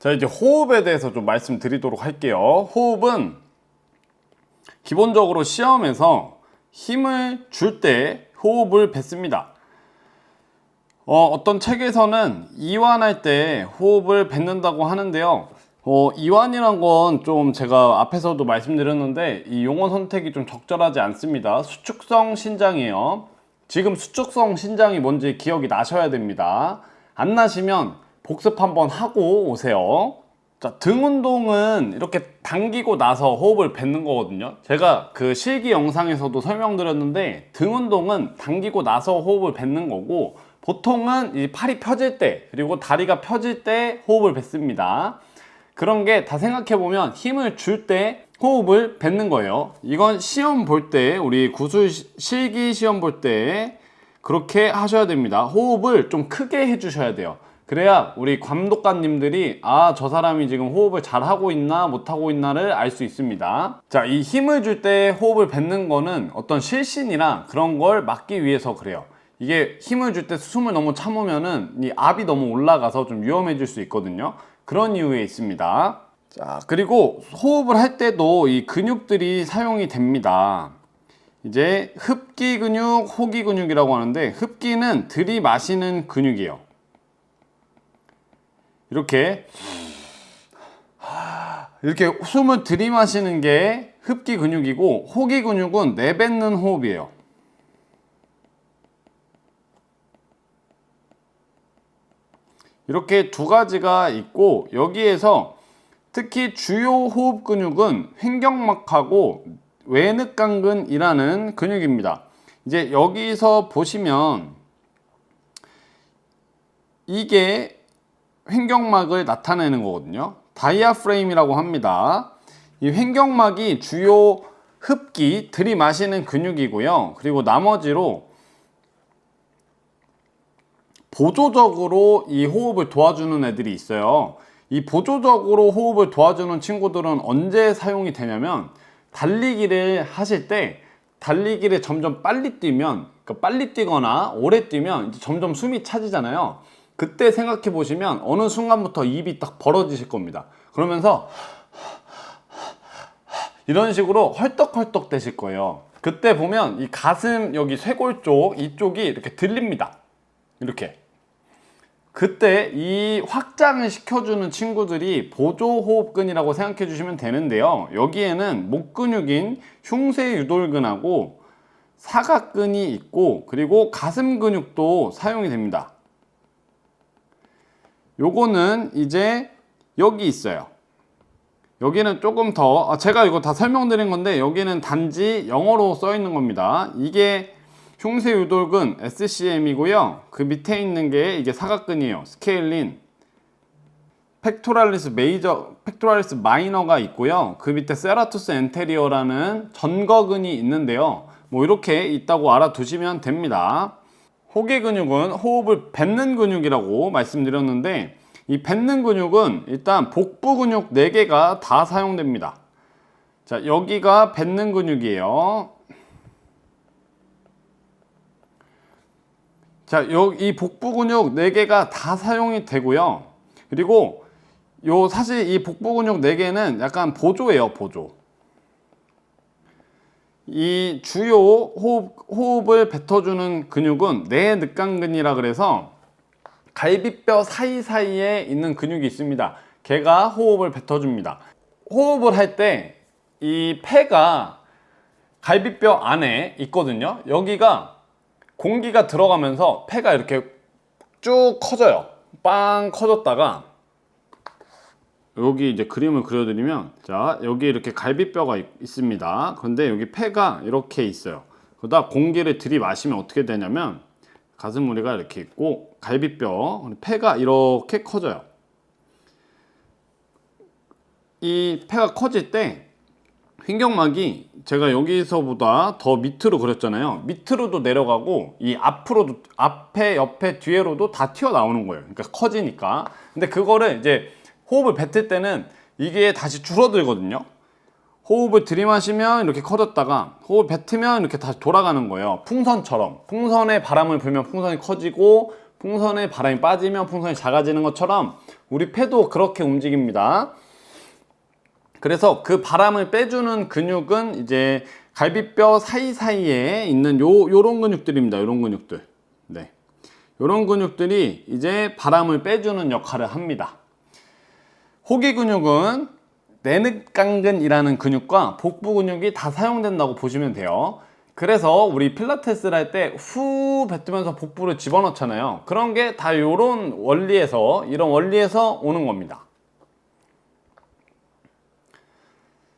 자, 이제 호흡에 대해서 좀 말씀드리도록 할게요. 호흡은 기본적으로 시험에서 힘을 줄 때 호흡을 뱉습니다. 어, 어떤 책에서는 이완할 때 호흡을 뱉는다고 하는데요. 어, 이완이란 건 좀 제가 앞에서도 말씀드렸는데 이 용어 선택이 좀 적절하지 않습니다. 수축성 신장이에요. 지금 수축성 신장이 뭔지 기억이 나셔야 됩니다. 안 나시면 복습 한번 하고 오세요. 자, 등 운동은 이렇게 당기고 나서 호흡을 뱉는 거거든요. 제가 그 실기 영상에서도 설명드렸는데 등 운동은 당기고 나서 호흡을 뱉는 거고 보통은 이 팔이 펴질 때 그리고 다리가 펴질 때 호흡을 뱉습니다. 그런 게 다 생각해 보면 힘을 줄 때 호흡을 뱉는 거예요. 이건 시험 볼 때 우리 구술 시- 실기 시험 볼 때 그렇게 하셔야 됩니다. 호흡을 좀 크게 해주셔야 돼요. 그래야 우리 감독관님들이 아, 저 사람이 지금 호흡을 잘 하고 있나 못 하고 있나를 알 수 있습니다. 자, 이 힘을 줄 때 호흡을 뱉는 거는 어떤 실신이랑 그런 걸 막기 위해서 그래요. 이게 힘을 줄 때 숨을 너무 참으면은 이 압이 너무 올라가서 좀 위험해질 수 있거든요. 그런 이유에 있습니다. 자, 그리고 호흡을 할 때도 이 근육들이 사용이 됩니다. 이제 흡기 근육, 호기 근육이라고 하는데 흡기는 들이마시는 근육이에요. 이렇게 이렇게 숨을 들이마시는 게 흡기 근육이고 호기 근육은 내뱉는 호흡이에요. 이렇게 두 가지가 있고 여기에서 특히 주요 호흡 근육은 횡격막하고 외늑강근이라는 근육입니다. 이제 여기서 보시면 이게 횡격막을 나타내는 거거든요. 다이아프레임이라고 합니다. 이 횡격막이 주요 흡기 들이마시는 근육이고요. 그리고 나머지로 보조적으로 이 호흡을 도와주는 애들이 있어요. 이 보조적으로 호흡을 도와주는 친구들은 언제 사용이 되냐면 달리기를 하실 때 달리기를 점점 빨리 뛰면 그러니까 빨리 뛰거나 오래 뛰면 점점 숨이 차지잖아요. 그때 생각해 보시면 어느 순간부터 입이 딱 벌어지실 겁니다. 그러면서 이런 식으로 헐떡헐떡 되실 거예요. 그때 보면 이 가슴 여기 쇄골 쪽 이쪽이 이렇게 들립니다. 이렇게. 그때 이 확장을 시켜주는 친구들이 보조호흡근이라고 생각해 주시면 되는데요. 여기에는 목 근육인 흉쇄유돌근하고 사각근이 있고 그리고 가슴 근육도 사용이 됩니다. 요거는 이제 여기 있어요. 여기는 조금 더 아, 제가 이거 다 설명드린 건데 여기는 단지 영어로 써 있는 겁니다. 이게 흉쇄 유돌근 SCM이고요. 그 밑에 있는 게 이게 사각근이에요. 스케일린 팩토랄리스 메이저, 팩토랄리스 마이너가 있고요. 그 밑에 세라투스 엔테리어라는 전거근이 있는데요. 뭐 이렇게 있다고 알아두시면 됩니다. 호계 근육은 호흡을 뱉는 근육이라고 말씀드렸는데 이 뱉는 근육은 일단 복부 근육 4개가 다 사용됩니다. 자, 여기가 뱉는 근육이에요. 자, 여기 이 복부 근육 4개가 다 사용이 되고요. 그리고 요 사실 이 복부 근육 4개는 약간 보조예요, 보조. 이 주요 호흡, 호흡을 뱉어주는 근육은 내늑강근이라 그래서 갈비뼈 사이사이에 있는 근육이 있습니다. 걔가 호흡을 뱉어줍니다. 호흡을 할 때 이 폐가 갈비뼈 안에 있거든요. 여기가 공기가 들어가면서 폐가 이렇게 쭉 커져요. 빵 커졌다가 여기 이제 그림을 그려드리면 자 여기 이렇게 갈비뼈가 있, 있습니다. 그런데 여기 폐가 이렇게 있어요. 그러다 공기를 들이마시면 어떻게 되냐면 가슴무리가 이렇게 있고 갈비뼈 폐가 이렇게 커져요. 이 폐가 커질 때 횡격막이 제가 여기서보다 더 밑으로 그렸잖아요. 밑으로도 내려가고 이 앞으로도 앞에 옆에 뒤에로도 다 튀어나오는 거예요. 그러니까 커지니까. 근데 그거를 이제 호흡을 뱉을 때는 이게 다시 줄어들거든요. 호흡을 들이마시면 이렇게 커졌다가 호흡을 뱉으면 이렇게 다시 돌아가는 거예요. 풍선처럼. 풍선에 바람을 불면 풍선이 커지고 풍선에 바람이 빠지면 풍선이 작아지는 것처럼 우리 폐도 그렇게 움직입니다. 그래서 그 바람을 빼주는 근육은 이제 갈비뼈 사이사이에 있는 요, 요런 근육들입니다. 요런 근육들. 네. 요런 근육들이 이제 바람을 빼주는 역할을 합니다. 호기 근육은 내늑강근이라는 근육과 복부 근육이 다 사용된다고 보시면 돼요. 그래서 우리 필라테스를 할 때 후 뱉으면서 복부를 집어넣잖아요. 그런 게 다 이런 원리에서 이런 원리에서 오는 겁니다.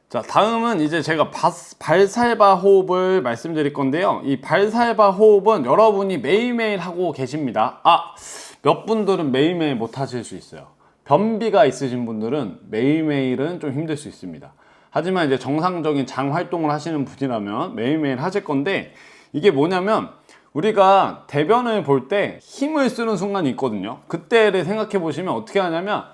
자, 다음은 이제 제가 발살바 호흡을 말씀드릴 건데요. 이 발살바 호흡은 여러분이 매일매일 하고 계십니다. 아, 몇 분들은 매일매일 못 하실 수 있어요. 변비가 있으신 분들은 매일매일은 좀 힘들 수 있습니다. 하지만 이제 정상적인 장 활동을 하시는 분이라면 매일매일 하실 건데 이게 뭐냐면 우리가 대변을 볼 때 힘을 쓰는 순간이 있거든요. 그때를 생각해 보시면 어떻게 하냐면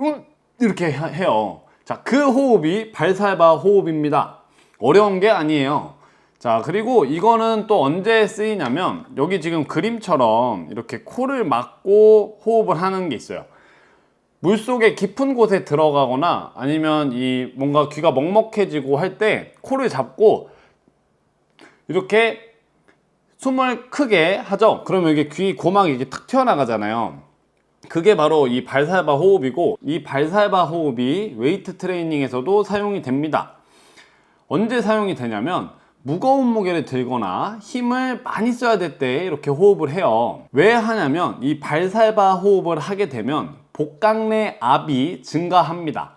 음, 이렇게 하- 해요. 자, 그 호흡이 발살바 호흡입니다. 어려운 게 아니에요. 자, 그리고 이거는 또 언제 쓰이냐면 여기 지금 그림처럼 이렇게 코를 막고 호흡을 하는 게 있어요. 물 속에 깊은 곳에 들어가거나 아니면 이 뭔가 귀가 먹먹해지고 할 때 코를 잡고 이렇게 숨을 크게 하죠. 그러면 이게 귀 고막이 이게 탁 튀어나가잖아요. 그게 바로 이 발살바 호흡이고 이 발살바 호흡이 웨이트 트레이닝에서도 사용이 됩니다. 언제 사용이 되냐면 무거운 무게를 들거나 힘을 많이 써야 될 때 이렇게 호흡을 해요. 왜 하냐면 이 발살바 호흡을 하게 되면 복강 내 압이 증가합니다.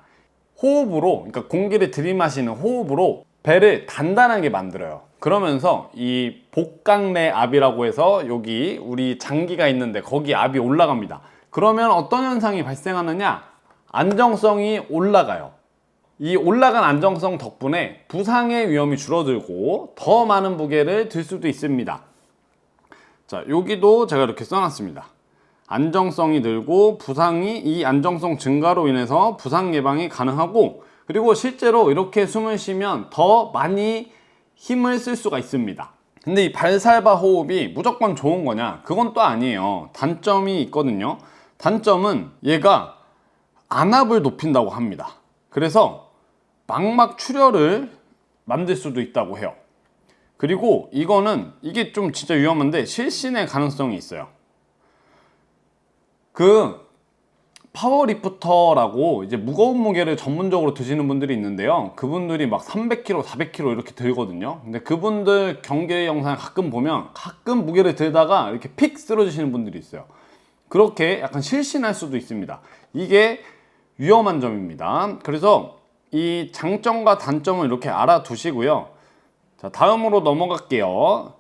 호흡으로, 그러니까 공기를 들이마시는 호흡으로 배를 단단하게 만들어요. 그러면서 이 복강 내 압이라고 해서 여기 우리 장기가 있는데 거기 압이 올라갑니다. 그러면 어떤 현상이 발생하느냐? 안정성이 올라가요. 이 올라간 안정성 덕분에 부상의 위험이 줄어들고 더 많은 무게를 들 수도 있습니다. 자, 여기도 제가 이렇게 써놨습니다. 안정성이 늘고 부상이 이 안정성 증가로 인해서 부상 예방이 가능하고 그리고 실제로 이렇게 숨을 쉬면 더 많이 힘을 쓸 수가 있습니다. 근데 이 발살바 호흡이 무조건 좋은 거냐? 그건 또 아니에요. 단점이 있거든요. 단점은 얘가 안압을 높인다고 합니다. 그래서 망막 출혈을 만들 수도 있다고 해요. 그리고 이거는 이게 좀 진짜 위험한데 실신의 가능성이 있어요. 그 파워리프터라고 이제 무거운 무게를 전문적으로 드시는 분들이 있는데요. 그분들이 막 300kg, 400kg 이렇게 들거든요. 근데 그분들 경기 영상 가끔 보면 가끔 무게를 들다가 이렇게 픽 쓰러지시는 분들이 있어요. 그렇게 약간 실신할 수도 있습니다. 이게 위험한 점입니다. 그래서 이 장점과 단점을 이렇게 알아두시고요. 자, 다음으로 넘어갈게요.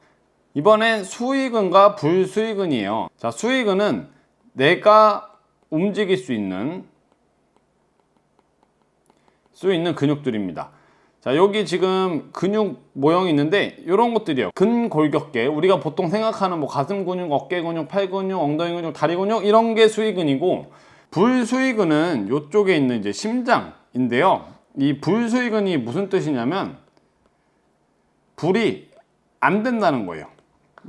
이번엔 수익은과 불수익은이에요. 자, 수익은은 내가 움직일 수 있는 수 있는 근육들입니다. 자, 여기 지금 근육 모형이 있는데 이런 것들이에요. 근골격계. 우리가 보통 생각하는 뭐 가슴 근육, 어깨 근육, 팔 근육, 엉덩이 근육, 다리 근육 이런 게 수익근이고 불수익근은 이쪽에 있는 이제 심장인데요. 이 불수익근이 무슨 뜻이냐면 불이 안 된다는 거예요.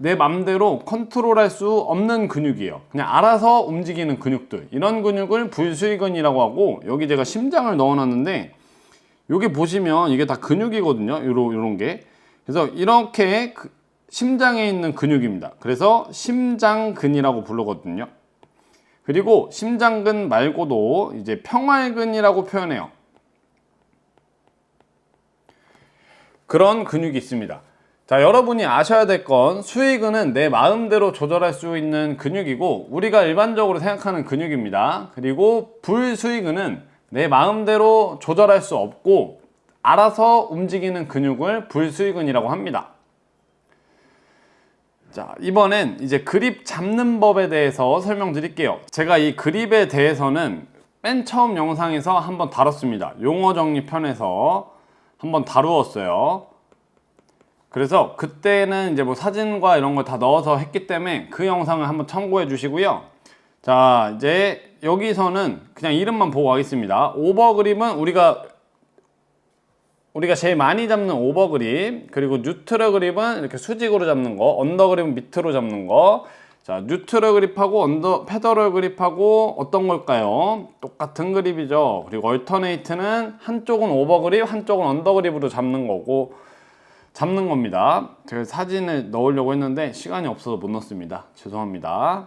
내 맘대로 컨트롤할 수 없는 근육이에요. 그냥 알아서 움직이는 근육들. 이런 근육을 불수익근이라고 하고 여기 제가 심장을 넣어놨는데 여기 보시면 이게 다 근육이거든요. 요런 요런 게. 그래서 이렇게 그 심장에 있는 근육입니다. 그래서 심장근이라고 부르거든요. 그리고 심장근 말고도 이제 평활근이라고 표현해요. 그런 근육이 있습니다. 자, 여러분이 아셔야 될 건 수익은 내 마음대로 조절할 수 있는 근육이고 우리가 일반적으로 생각하는 근육입니다. 그리고 불수익은 내 마음대로 조절할 수 없고 알아서 움직이는 근육을 불수익근이라고 합니다. 자, 이번엔 이제 그립 잡는 법에 대해서 설명드릴게요. 제가 이 그립에 대해서는 맨 처음 영상에서 한번 다뤘습니다. 용어 정리 편에서 한번 다루었어요. 그래서 그때는 이제 뭐 사진과 이런 걸 다 넣어서 했기 때문에 그 영상을 한번 참고해 주시고요. 자, 이제 여기서는 그냥 이름만 보고 가겠습니다. 오버그립은 우리가 우리가 제일 많이 잡는 오버그립, 그리고 뉴트럴 그립은 이렇게 수직으로 잡는 거, 언더 그립은 밑으로 잡는 거. 자, 자, 뉴트럴 그립하고 언더 페더럴 그립하고 어떤 걸까요? 똑같은 그립이죠. 그리고 얼터네이트는 한쪽은 오버 그립, 한쪽은 언더 그립으로 잡는 거고 잡는 겁니다. 제가 사진을 넣으려고 했는데 시간이 없어서 못 넣었습니다. 죄송합니다.